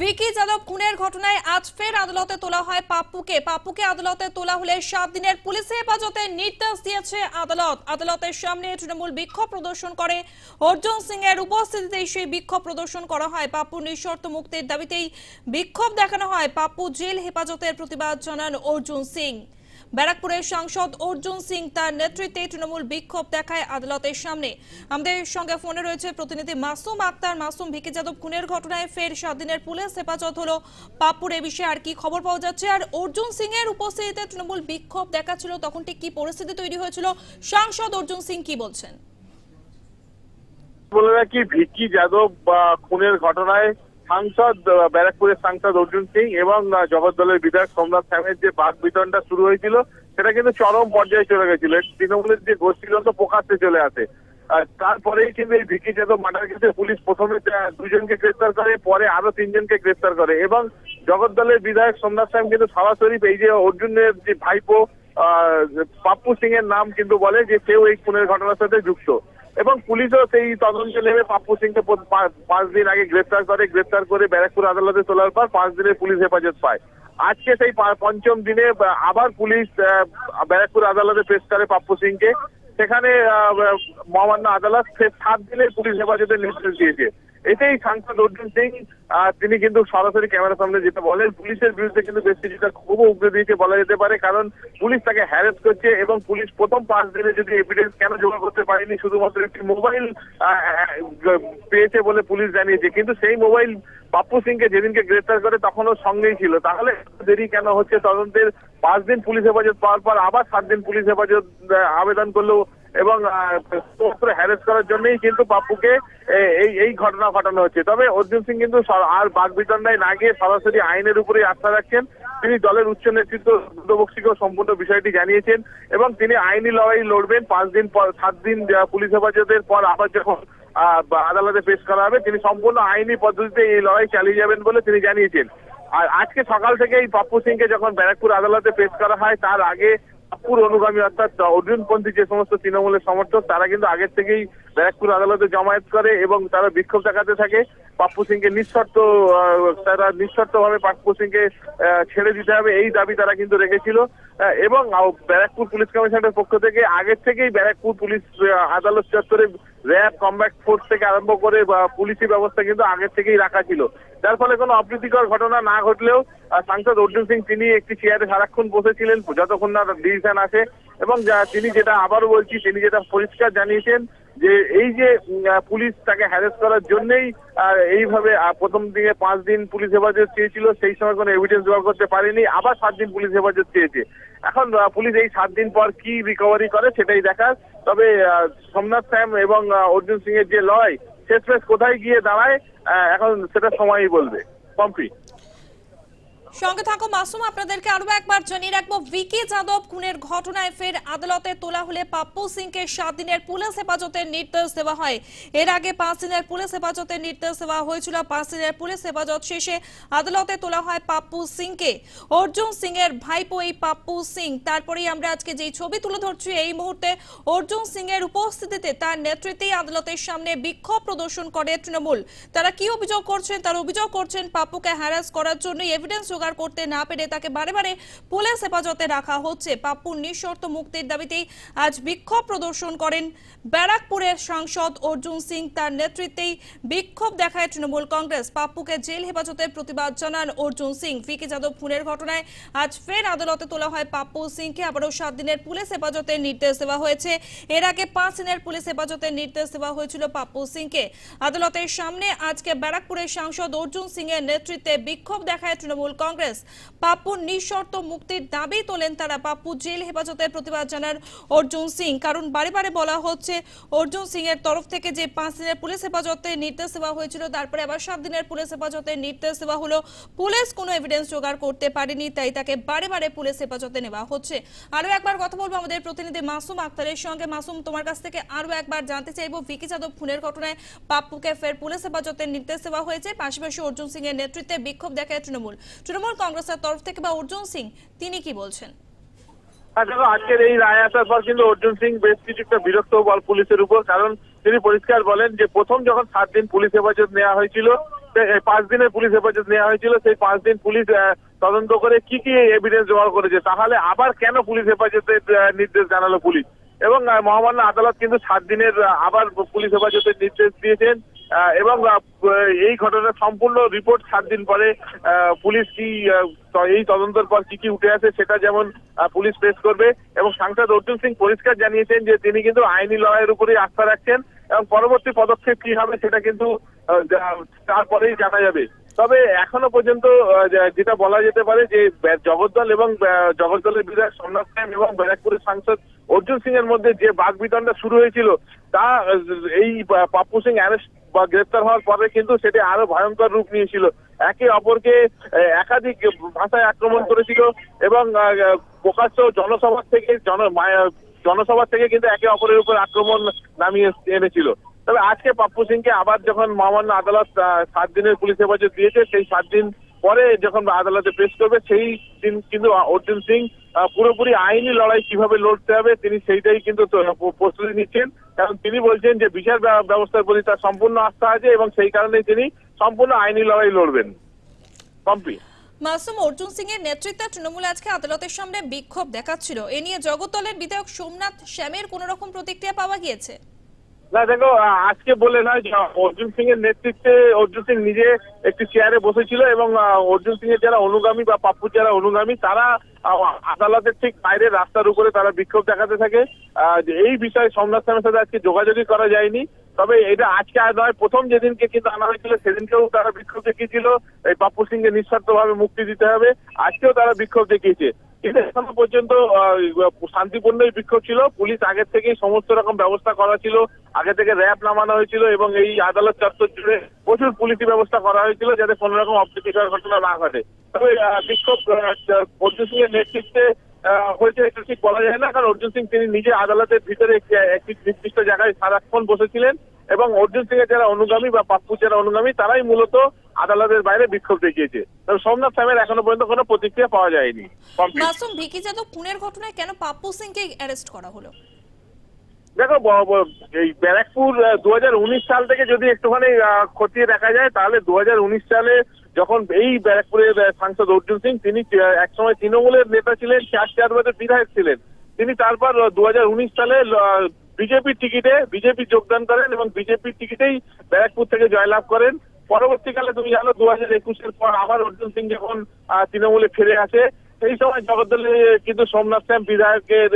ভিকি যাদব খুনের ঘটনায় আজ ফের আদালতে তোলা হয় পাপ্পুকে। পাপ্পুকে আদালতে তোলা হলে সাত দিনের পুলিশ হেফাজতে নির্দেশ দিয়েছে আদালত। আদালতের সামনে তৃণমূল বিক্ষোভ প্রদর্শন করে। অর্জুন সিং এর উপস্থিতিতে সেই বিক্ষোভ প্রদর্শন করা হয়। পাপ্পু নিঃশর্ত মুক্তির দাবিতেই বিক্ষোভ দেখানো হয়। পাপ্পু জেল হেফাজতের প্রতিবাদ জানান অর্জুন সিং। ব্যারাকপুরের সাংসদ অর্জুন সিং তার নেতৃত্বে তৃণমূল বিক্ষোভ দেখায় আদালতের সামনে। আমাদের সঙ্গে ফোনে রয়েছে প্রতিনিধি মাসুম আক্তার। মাসুম, ভিকি যাদব, খুনের ঘটনায় ফের সাত দিনের পুলিশ হেফাজত হলো। পাপ্পুর এ বিষয়ে আর কি খবর পাওয়া যাচ্ছে? আর অর্জুন সিং এর উপস্থিতিতে তৃণমূল বিক্ষোভ দেখাচ্ছিল, তখন ঠিক কি পরিস্থিতি তৈরি হয়েছিল? সাংসদ অর্জুন সিং কি বলছেন? বলে রাখি, ভিকি যাদব বা খুনের ঘটনায় সাংসদ ব্যারাকপুরের সাংসদ অর্জুন সিং এবং জগদ্দলের বিধায়ক সোমনাথ স্যামের যে বাক বিতরণটা শুরু হয়েছিল, সেটা কিন্তু চরম পর্যায়ে চলে গেছিল। তৃণমূলের যে গোষ্ঠীদ্বন্দ্ব প্রকাশ্যে চলে আসে। তারপরেই কিন্তু এই ভিকি যাদব মার্ডার কেসে পুলিশ প্রথমে দুজনকে গ্রেফতার করে, পরে আরও তিনজনকে গ্রেফতার করে এবং জগদ্দলের বিধায়ক সোমনাথ স্যাম কিন্তু সরাসরি এই যে অর্জুনের যে ভাইপো পাপ্পু সিং এর নাম কিন্তু বলে যে সেও এই খুনের ঘটনার সাথে যুক্ত। এবং পুলিশও সেই তদন্তে নেমে পাপ্পু সিংকে পাঁচ দিন আগে গ্রেপ্তার করে, গ্রেফতার করে ব্যারাকপুর আদালতে তোলার পর পাঁচ দিনের পুলিশ হেফাজত পায়। আজকে সেই পঞ্চম দিনে আবার পুলিশ ব্যারাকপুর আদালতে পেশ করে পাপ্পু সিংকে। সেখানে মহামান্য আদালত সাত দিনের পুলিশ হেফাজতের নির্দেশ দিয়েছে। এতেই সাংসদ অর্জুন সিং। তিনি কিন্তু সরাসরি ক্যামেরার সামনে যেটা বলেন, পুলিশের বিরুদ্ধে কিন্তু বেশ কিছুটা খুব উগ্র দিয়েছে বলা যেতে পারে, কারণ পুলিশ তাকে হ্যারেস করছে এবং পুলিশ প্রথম পাঁচ দিনে যদি এভিডেন্স কেন জমা করতে পারেনি, শুধুমাত্র একটি মোবাইল পেয়েছে বলে পুলিশ জানিয়েছে। কিন্তু সেই মোবাইল পাপ্পু সিংকে যেদিনকে গ্রেফতার করে তখনও সঙ্গেই ছিল। তাহলে দেরি কেন হচ্ছে তদন্তের? পাঁচ দিন পুলিশ হেফাজত পাওয়ার পর আবার সাত দিন পুলিশ হেফাজত আবেদন করল এবং হ্যারেস করার জন্যই কিন্তু পাপ্পুকে এই এই ঘটনা ঘটানো হচ্ছে। তবে অর্জুন সিং কিন্তু আর বাঘ বিতণ্ডায় না গিয়ে সরাসরি আইনের উপরেই আস্থা রাখছেন। তিনি দলের উচ্চ নেতৃত্ব দুদবক্সিকেও সম্পূর্ণ বিষয়টি জানিয়েছেন এবং তিনি আইনি লড়াই লড়বেন। পাঁচ দিন পর, সাত দিন পুলিশ হেফাজতের পর আবার যখন আদালতে পেশ করা হবে, তিনি সম্পূর্ণ আইনি পদ্ধতিতে এই লড়াই চালিয়ে যাবেন বলে তিনি জানিয়েছেন। আর আজকে সকাল থেকেই পাপ্পু সিংকে যখন ব্যারাকপুর আদালতে পেশ করা হয়, তার আগে পাপ্পুর অনুগামী অর্থাৎ অর্জুনপন্থী যে সমস্ত তৃণমূলের সমর্থক, তারা কিন্তু আগের থেকেই ব্যারাকপুর আদালতে জমায়েত করে এবং তারা বিক্ষোভ দেখাতে থাকে। পাপ্পু সিংকে নিঃশর্ত তারা নিঃশর্ত ভাবে পাপ্পু সিংকে ছেড়ে দিতে হবে, এই দাবি তারা কিন্তু রেখেছিল। এবং ব্যারাকপুর পুলিশ কমিশনের পক্ষ থেকে আগের থেকেই ব্যারাকপুর পুলিশ আদালত চত্বরে র্যাব, কমব্যাক্ট ফোর্স থেকে আরম্ভ করে পুলিশি ব্যবস্থা কিন্তু আগের থেকেই রাখা ছিল। যার ফলে কোনো অপ্রীতিকর ঘটনা না ঘটলেও সাংসদ অর্জুন সিং তিনি একটি চেয়ারে সারাক্ষণ বসেছিলেন, যতক্ষণ না ডিসিশন আসে। এবং তিনি যেটা আবারও বলছি, তিনি যেটা পরিষ্কার জানিয়েছেন যে এই যে পুলিশ তাকে হ্যারেস করার জন্যই এইভাবে প্রথম দিকে পাঁচ দিন পুলিশ হেফাজত চেয়েছিল, সেই সময় কোনো এভিডেন্স জোগাড় করতে পারেনি, আবার সাত দিন পুলিশ হেফাজত চেয়েছে। এখন পুলিশ এই সাত দিন পর কি রিকভারি করে সেটাই দেখার। তবে সোমনাথ স্যাম এবং অর্জুন সিং এর যে লড়াই, শেষমেশ কোথায় গিয়ে দাঁড়ায় এখন সেটা সময়ই বলবে। পম্পি সঙ্গে থাকো মাসুম, আপনাদেরকে আরও একবার জানিয়ে রাখব, ভিকি যাদব খুনের ঘটনায় ফের আদালতে তোলা হলে পাপ্পু সিংকে সাত দিনের পুলিশ হেফাজতের নির্দেশ দেওয়া হয়। এর আগে পাঁচ দিনের পুলিশ হেফাজতের নির্দেশ দেওয়া হয়েছিল। পাঁচ দিনের পুলিশ হেফাজত শেষে আদালতে তোলা হয় পাপ্পু সিংকে। অর্জুন সিং এর ভাইপো এই পাপ্পু সিং। তারপরেই আমরা আজকে যেই ছবি তুলে ধরছি, এই মুহূর্তে অর্জুন সিং এর উপস্থিতিতে তার নেতৃত্বেই আদালতের সামনে বিক্ষোভ প্রদর্শন করে তৃণমূল। তারা কি অভিযোগ করছেন? তারা অভিযোগ করছেন পাপ্পুকে হ্যারাস করার জন্য এভিডেন্স জোগাড় করতে না পেরে তাকে বারে বারে পুলিশ হেফাজতে রাখা হচ্ছে। পাপ্পুর নিঃশর্ত মুক্তির দাবিতেই আজ বিক্ষোভ প্রদর্শন করেন ব্যারাকপুরের সাংসদ অর্জুন সিং। তার নেতৃত্বেই বিক্ষোভ দেখায় তৃণমূল কংগ্রেস। পাপ্পুকে জেল হেফাজতের প্রতিবাদ জানান অর্জুন সিং। ফিকে যাদব খুনের ঘটনায় আজ ফের আদালতে তোলা হয় পাপ্পু সিংকে। আবারও সাত দিনের পুলিশ হেফাজতের নির্দেশ দেওয়া হয়েছে। এর আগে পাঁচ দিনের পুলিশ হেফাজতের নির্দেশ দেওয়া হয়েছিল পাপ্পু সিংকে। আদালতের সামনে আজকে ব্যারাকপুরের সাংসদ অর্জুন সিং এর নেতৃত্বে বিক্ষোভ দেখায় তৃণমূল কংগ্রেস। পাপ্পুর নিঃশর্ত মুক্তির দাবি তোলেন তারা। পাপ্পু জেল হেফাজতের প্রতিবাদ জানান অর্জুন সিং। কারণ বারে বারে বলা হচ্ছে, অর্জুন সিং এর তরফ থেকে যে পাঁচ দিনের পুলিশ হেফাজতের নির্দেশ দেওয়া হয়েছিল, তারপরে আবার সাত দিনের পুলিশ হেফাজতের নির্দেশ দেওয়া হলো। পুলিশ কোনো এভিডেন্স জোগাড় করতে পারেনি, তাই তাকে বারে বারে পুলিশ হেফাজতে নেওয়া হচ্ছে। আরও একবার কথা বলব আমাদের প্রতিনিধি মাসুম আক্তারের সঙ্গে। মাসুম, তোমার কাছ থেকে আরও একবার জানতে চাইব, ভিকি যাদব খুনের ঘটনায় পাপ্পুকে ফের পুলিশ হেফাজতের নির্দেশ দেওয়া হয়েছে। পাশাপাশি অর্জুন সিং এর নেতৃত্বে বিক্ষোভ দেখায় তৃণমূল। তৃণমূল কংগ্রেসের তরফ থেকে বা অর্জুন সিং, তিনি কি বলছেন? আজকের এই রায় আসার পর কিন্তু অর্জুন সিং বেশ কিছুটা বিরক্ত বল পুলিশের উপর, কারণ তিনি পরিষ্কার বলেন যে প্রথম যখন সাত দিন পুলিশ হেফাজত নেওয়া হয়েছিল পাঁচ দিনের পুলিশ হেফাজত নেওয়া হয়েছিল, সেই পাঁচ দিন পুলিশ তদন্ত করে কি কি এভিডেন্স জোগাড় করেছে, তাহলে আবার কেন পুলিশ হেফাজতের নির্দেশ জানালো পুলিশ? এবং মহামান্য আদালত কিন্তু সাত দিনের আবার পুলিশ হেফাজতের নির্দেশ দিয়েছেন। এবং এই ঘটনার সম্পূর্ণ রিপোর্ট সাত দিন পরে পুলিশ কি এই তদন্তের পর কি কি উঠে আসে সেটা যেমন পুলিশ পেশ করবে এবং সাংসদ অর্জুন সিং পরিষ্কার জানিয়েছেন যে তিনি কিন্তু আইনি লড়াইয়ের উপরেই আস্থা রাখছেন এবং পরবর্তী পদক্ষেপ কি হবে সেটা কিন্তু তারপরেই জানা যাবে। তবে এখনও পর্যন্ত যেটা বলা যেতে পারে যে জগদ্দল এবং জগদ্দলের বিধায়ক সোমনাথ এবং ব্যারাকপুরের সাংসদ অর্জুন সিং এর মধ্যে যে বাগবিতণ্ডা শুরু হয়েছিল, তা, এই পাপ্পু সিং অ্যারেস্ট বা গ্রেপ্তার হওয়ার পরে কিন্তু সেটি আরও ভয়ঙ্কর রূপ নিয়েছিল। একে অপরকে একাধিক ভাষায় আক্রমণ করেছিল এবং প্রকাশ্য জনসভা থেকে জন জনসভা থেকে কিন্তু একে অপরের উপর আক্রমণ নামিয়ে এনেছিল। তবে আজকে পাপ্পু সিংকে আবার যখন মহামান্য আদালত সাত দিনের পুলিশ হেফাজত দিয়েছে, সেই সাত দিন পরে যখন আদালতে পেশ করবে, সেই দিন কিন্তু অর্জুন সিং পুরোপুরি আইনি লড়াই কীভাবে লড়তে হবে তিনি সেইটাই কিন্তু প্রস্তুতি নিচ্ছেন। কারণ তিনি বলছেন যে বিচার ব্যবস্থার প্রতি তার সম্পূর্ণ আস্থা আছে এবং সেই কারণে তিনি সম্পূর্ণ আইনি লড়াই লড়বেন। পম্পি মাসুম, অর্জুন সিং এর নেতৃত্বে তৃণমূল আজকে আদালতের সামনে বিক্ষোভ দেখাচ্ছিল। এ নিয়ে জগতলের বিধায়ক সোমনাথ শ্যামের কোন রকম প্রতিক্রিয়া পাওয়া গিয়েছে। না, দেখো আজকে বলে নয় অর্জুন সিং এর নেতৃত্বে অর্জুন সিং নিজে একটি চেয়ারে বসেছিল এবং অর্জুন সিং এর যারা অনুগামী বা পাপ্পুর যারা অনুগামী, তারা আদালতের ঠিক বাইরে রাস্তার উপরে তারা বিক্ষোভ দেখাতে থাকে। এই বিষয়ে সোমনাথ স্বামীর সাথে আজকে যোগাযোগই করা যায়নি। তবে এটা আজকে আর নয়, প্রথম যেদিনকে কিন্তু আনা হয়েছিল, সেদিনকেও তারা বিক্ষোভ দেখিয়েছিল। এই পাপ্পু সিংকে নিঃস্বার্থভাবে মুক্তি দিতে হবে। আজকেও তারা বিক্ষোভ দেখিয়েছে। এখনও পর্যন্ত আহ, শান্তিপূর্ণ বিক্ষোভ ছিল। পুলিশ আগের থেকেই সমস্ত রকম ব্যবস্থা করা ছিল। আগে থেকে র্যাব নামানো হয়েছিল এবং এই আদালত চত্বর জুড়ে প্রচুর পুলিশি ব্যবস্থা করা হয়েছিল যাতে কোনো রকম অপ্রীতিকর ঘটনা না ঘটে। তবে বিক্ষোভ অর্জুন সিং এর নেতৃত্বে হয়েছে এটা ঠিক বলা যায় না কারণ অর্জুন সিং তিনি নিজে আদালতের ভিতরে একটি নির্দিষ্ট জায়গায় সারাক্ষণ বসেছিলেন। এবং অর্জুন সিং এর যারা অনুগামী বা পাপ্পু যারা অনুগামী তারাই মূলত আদালতের বাইরে বিক্ষোভ দেখিয়েছে। তবে সোমনাথ স্যামের এখনও পর্যন্ত কোনো প্রতিক্রিয়া পাওয়া যায়নি। মাসুম ভিকি যাদব খুনের ঘটনায় কেন পাপ্পু সিংকে অ্যারেস্ট করা হলো? দেখো এই ব্যারাকপুর দু হাজার উনিশ সাল থেকে যদি একটুখানি খতিয়ে দেখা যায় তাহলে দু হাজার উনিশ সালে যখন এই ব্যারাকপুরের সাংসদ অর্জুন সিং তিনি একসময় তৃণমূলের নেতা ছিলেন চার চার বছর বিধায়ক ছিলেন। তিনি তারপর দু হাজার উনিশ সালে বিজেপির টিকিটে, বিজেপি যোগদান করেন এবং বিজেপির টিকিটেই ব্যারাকপুর থেকে জয়লাভ করেন। পরবর্তীকালে তুমি জানো দু হাজার একুশের পর আবার অর্জুন সিং যখন তৃণমূলে ফিরে আসে, সেই সময় জগদ্দলে কিন্তু সোমনাথ শ্যাম বিধায়কের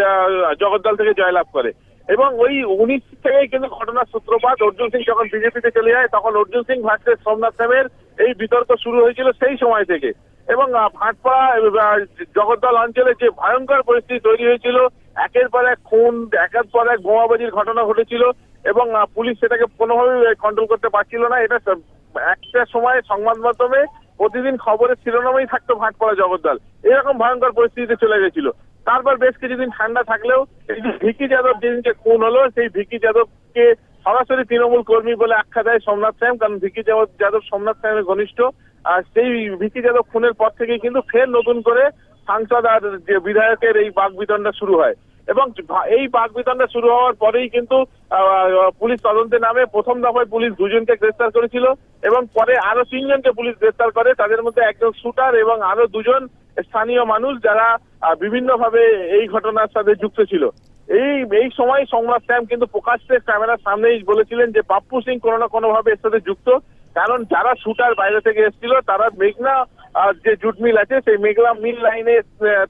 জগদ্দল থেকে জয়লাভ করে। এবং ওই উনিশ থেকেই কিন্তু ঘটনার সূত্রপাত, অর্জুন সিং যখন বিজেপিতে চলে যায়, তখন অর্জুন সিং ভার্সেস সোমনাথ শ্যামের এই বিতর্ক শুরু হয়েছিল সেই সময় থেকে। এবং আহ, ভাটপাড়া জগদ্দল অঞ্চলে যে ভয়ঙ্কর পরিস্থিতি তৈরি হয়েছিল একের পর এক খুন একের পর এক বোমাবাজির ঘটনা ঘটেছিল এবং পুলিশ সেটাকে কোনোভাবেই কন্ট্রোল করতে পারছিল না। এটা একটা সময় সংবাদ মাধ্যমে প্রতিদিন খবরের শিরোনামেই থাকতো ভাটপাড়া জগদ্দল। এরকম ভয়ঙ্কর পরিস্থিতিতে চলে গেছিল। তারপর বেশ কিছুদিন ঠান্ডা থাকলেও এই যে ভিকি যাদব যেদিনকে খুন হলো সেই ভিকি যাদবকে সরাসরি তৃণমূল কর্মী বলে আখ্যা দেয় সোমনাথ শ্যাম কারণ ভিকি যাদব সোমনাথ শ্যামের ঘনিষ্ঠ। সেই ভিকি যাদব খুনের পর থেকে কিন্তু ফের নতুন করে সাংসদ আর যে বিধায়কের এই বাগবিতণ্ডা শুরু হয়। এবং এই বাগবিতণ্ডা শুরু হওয়ার পরেই কিন্তু পুলিশ তদন্তে নামে প্রথম দফায় পুলিশ দুজনকে গ্রেফতার করেছিল এবং পরে আরও তিনজনকে পুলিশ গ্রেফতার করে, তাদের মধ্যে একজন শুটার এবং আরও দুজন স্থানীয় মানুষ যারা বিভিন্ন ভাবে এই ঘটনার সাথে যুক্ত ছিল। এই এই সময় সংবাদ স্যাম কিন্তু প্রকাশ্যে ক্যামেরার সামনেই বলেছিলেন যে পাপ্পু সিং কোনো না কোনো ভাবে এর সাথে যুক্ত। কারণ যারা শুটার বাইরে থেকে এসেছিল তারা মেঘনা যে জুট মিল আছে সেই মেঘনা মিল লাইনে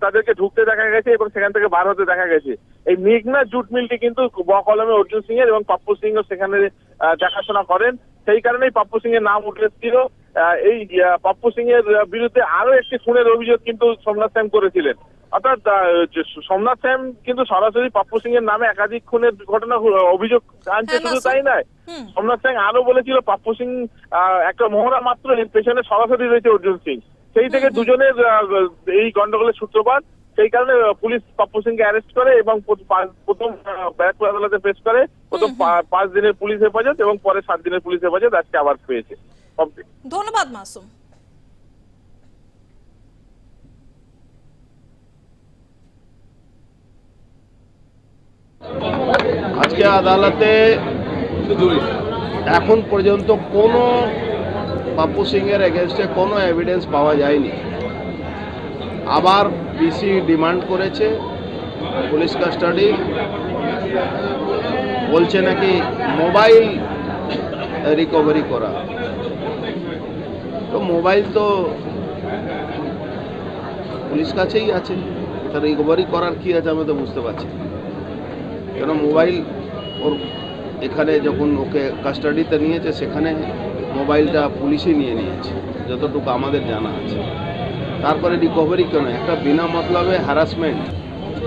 তাদেরকে ঢুকতে দেখা গেছে এবং সেখান থেকে বার হতে দেখা গেছে। এই মেঘনা জুট মিলটি কিন্তু ব কলমে অর্জুন সিং এর এবং পাপ্পু সিংও সেখানে দেখাশোনা করেন। সেই কারণেই পাপ্পু সিং এর নাম উঠে এসেছিল। আহ, এই পাপ্পু সিং এর বিরুদ্ধে আরও একটি খুনের অভিযোগ কিন্তু সোমনাথ শ্যাম করেছিলেন। অর্থাৎ সোমনাথ শ্যাম কিন্তু সরাসরি পাপ্পু সিং এর নামে একাধিক খুনের ঘটনা অভিযোগ আনছে হ্যাঁ, শুধু তাই নয়। সোমনাথ সিং আরও বলেছিল পাপ্পু সিং একটা মোহরা মাত্র এর পেছনে সরাসরি রয়েছে অর্জুন সিং। সেই থেকে দুজনের এই গন্ডগোলের সূত্রপাত সেই কারণে পুলিশ পাপ্পু সিংকে অ্যারেস্ট করে এবং প্রথম ব্যারাকপুর আদালতে পেশ করে। প্রথম পাঁচ দিনের পুলিশ হেফাজত এবং পরে সাত দিনের পুলিশ হেফাজত আজকে আবার পেয়েছে. ধন্যবাদ মাসুম। আজকে আদালতে এখন পর্যন্ত কোনো পাপ্পু সিংয়ের এগেনস্টে কোনো এভিডেন্স পাওয়া যায়নি আবার পিসি ডিমান্ড করেছে, পুলিশ কাস্টাডি বলছে নাকি মোবাইল রিকভারি করা তো মোবাইল তো পুলিশ কাছেই আছে রিকভারি করার কি আছে আমি তো বুঝতে পারছি। কেন মোবাইল ওর এখানে যখন ওকে কাস্টাডিতে নিয়েছে, সেখানে মোবাইলটা পুলিশই নিয়ে নিয়েছে, যতটুকু আমাদের জানা আছে। তারপরে রিকভারি কেন? একটা বিনা মতলবে হ্যারাসমেন্ট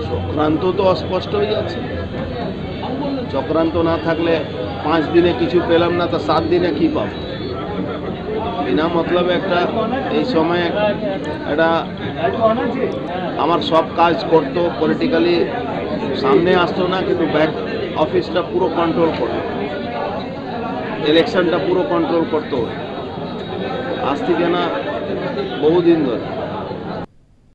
চক্রান্ত তো অস্পষ্ট হয়ে যাচ্ছে। চক্রান্ত না থাকলে পাঁচ দিনে কিছু পেলাম না, তা সাত দিনে কি পাব? বিনা মতলবে একটা এই সময় একটা আমার সব কাজ করতো পলিটিক্যালি সামনে আসতো না, কিন্তু ব্যাক অফিসটা পুরো কন্ট্রোল করতো ইলেকশনটা পুরো কন্ট্রোল করতো আজ থেকে না বহুদিন ধরে।